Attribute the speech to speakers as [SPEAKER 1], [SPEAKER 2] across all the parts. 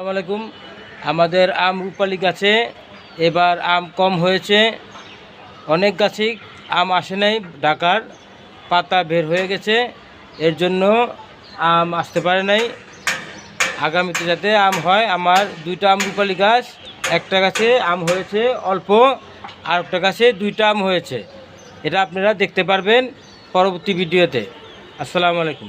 [SPEAKER 1] আলাইকুম। আমাদের আম রূপালি গাছে এবার আম কম হয়েছে। অনেক গাছেই আম আসে নাই ঢাকার পাতা বের হয়ে গেছে। এর জন্য আম আসতে পারে নাই। আগামীতে যাতে আম হয়, আমার দুইটা আম রূপালি গাছ, একটা গাছে আম হয়েছে অল্প, আর একটা গাছে দুইটা আম হয়েছে। এটা আপনারা দেখতে পারবেন পরবর্তী ভিডিওতে। আসসালামু আলাইকুম।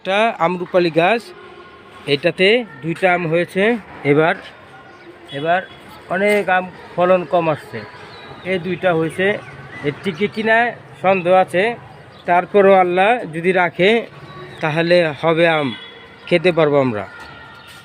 [SPEAKER 1] একটা আমরুপালি গাছ। এটাতে দুইটা আম হয়েছে এবার। এবার অনেক আম ফলন কম আসছে। এই দুইটা হয়েছে। এর টিকে কিনা সন্দেহ আছে। তারপরও আল্লাহ যদি রাখে, তাহলে হবে আম। খেতে পারব আমরা।